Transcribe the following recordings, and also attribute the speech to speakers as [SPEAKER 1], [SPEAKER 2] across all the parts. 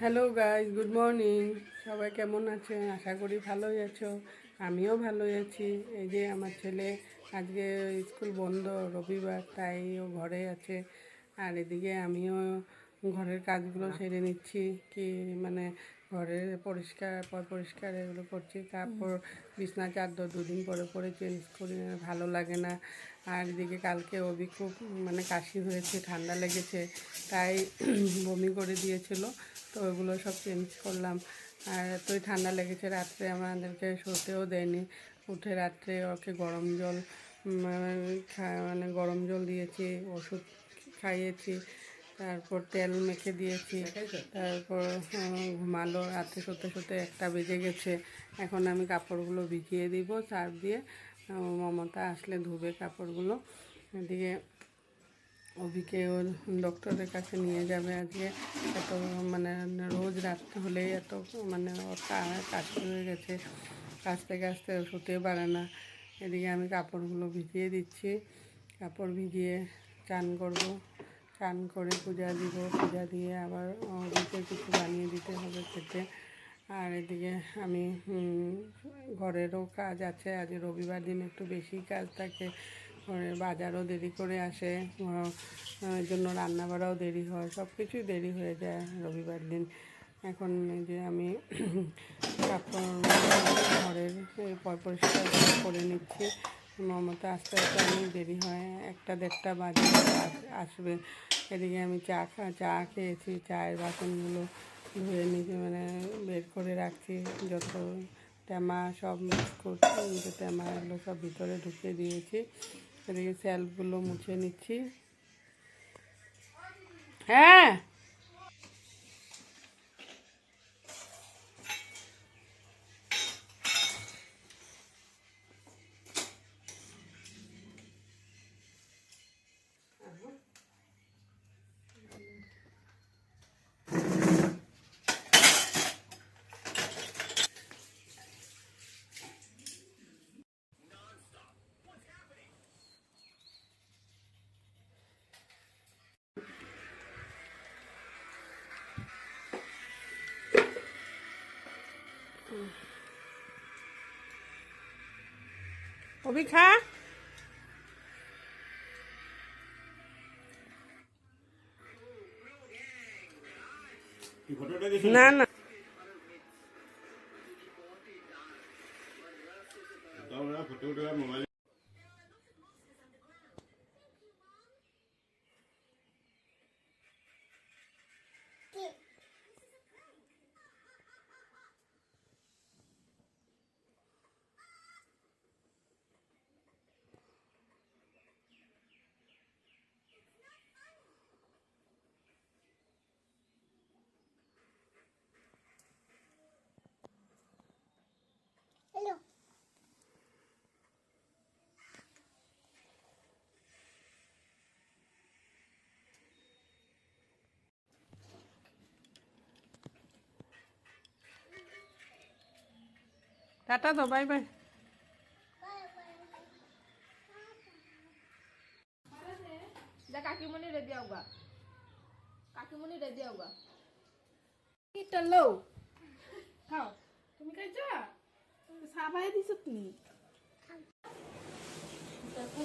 [SPEAKER 1] Hello guys good morning সবাই কেমন আছে আশা করি ভালোই আছো। আমিও ভালোই আছি। এই যে আমার ছেলে আজকে স্কুল বন্ধ, রবিবার, তাই ও ঘরে আছে। আর এদিকে আমিও ঘরের কাজগুলো সেরে নিচ্ছি। কি মানে ঘরের পরিষ্কার, পর পরিষ্কার এগুলো করছি। তারপর বিছনা চাদর দুদিন পরে পরে চেঞ্জ করি ভালো লাগে না। আর এদিকে কালকে অবি খুব মানে কাশি হয়েছে, ঠান্ডা লেগেছে, তাই বমি করে দিয়েছিল। তো ওগুলো সব চেঞ্জ করলাম। আর এতই ঠান্ডা লেগেছে, রাত্রে আমাদেরকে শুতেও দেয়নি। উঠে রাত্রে ওকে গরম জল খা- মানে গরম জল দিয়েছি, ওষুধ খাইয়েছি। তারপর তেল মেখে দিয়েছি। তারপর ঘুমালো, রাতে শুতে শুতে একটা বেজে গেছে। এখন আমি কাপড়গুলো ভিজিয়ে দিব চার দিয়ে। মমতা আসলে ধুবে কাপড়গুলো। এদিকে অভিকে ও ডক্টরের কাছে নিয়ে যাবে আজকে। এত মানে রোজ রাত্রে হলেই এত মানে ওর কা- কাশি হয়ে গেছে। কাশতে কাশতে শুতে পারে না। এদিকে আমি কাপড়গুলো ভিজিয়ে দিচ্ছি। কাপড় ভিজিয়ে চান করব। চান করে পূজা দিব, পূজা দিয়ে আবার অভিকে কিছু বানিয়ে দিতে হবে খেতে। আর এদিকে আমি ঘরেরও কাজ আছে। আজ রবিবার দিন একটু বেশি কাজ থাকে। ঘরের বাজারও দেরি করে আসে। জন্য রান্না বাড়াও দেরি হয়। সব কিছুই দেরি হয়ে যায় রবিবার দিন। এখন যে আমি ঘরের পরিষ্কার করে নিচ্ছি। মমতা, আস্তে আস্তে অনেক দেরি হয়, একটা দেড়টা বাজে আস- আসবে। এদিকে আমি চা খা, চা খেয়েছি, চায়ের বাসনগুলো ধুয়ে নিয়ে মানে বের করে রাখছি। যত টেমা সব বিস্কুট যে টেমা এগুলো সব ভিতরে ঢুকিয়ে দিয়েছি। এদিকে স্যালগুলো মুছে নিচ্ছি। হ্যাঁ! অভি খা
[SPEAKER 2] কি ফটোটা
[SPEAKER 1] না না
[SPEAKER 2] ফটো মোবাইল
[SPEAKER 1] টাটা তো বাই বাই।
[SPEAKER 3] কাকিমণি রেডি আউগা কাকিমণি রেডি আওগা
[SPEAKER 4] এটা লো খাও। তুমি খাইছ? সাবাই দিছ তুমি।
[SPEAKER 5] তুমি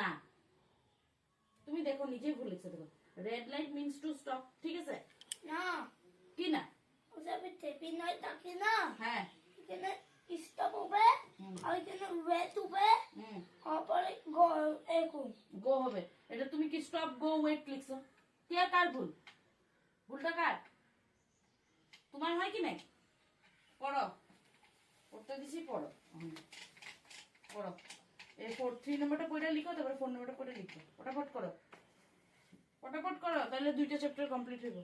[SPEAKER 5] না। তুমি দেখো নিজে ভুল লিখছো দেখো। Red light means to stop ঠিক আছে?
[SPEAKER 6] না।
[SPEAKER 5] কি না?
[SPEAKER 6] ওসবে টেপি নয় থাকে না।
[SPEAKER 5] হ্যাঁ।
[SPEAKER 6] এখানে স্টপ হবে আর এখানে রেড হবে। তারপরে গো এক
[SPEAKER 5] গো হবে। এটা তুমি কি স্টপ গো ওয়েট লিখছো? কে কার ভুল? ভুলটা কার? তোমার হয় কি নাই? পড়ো। পড়তে দিছি পড়ো। পড়ো। এই ফোর থ্রি নম্বরটা পড়ে লিখো, তারপরে ফোর নম্বরটা পড়ে লিখো। ফটাফট করো। ফটাফট করো, তাহলে দুইটা চ্যাপ্টার কমপ্লিট হইব।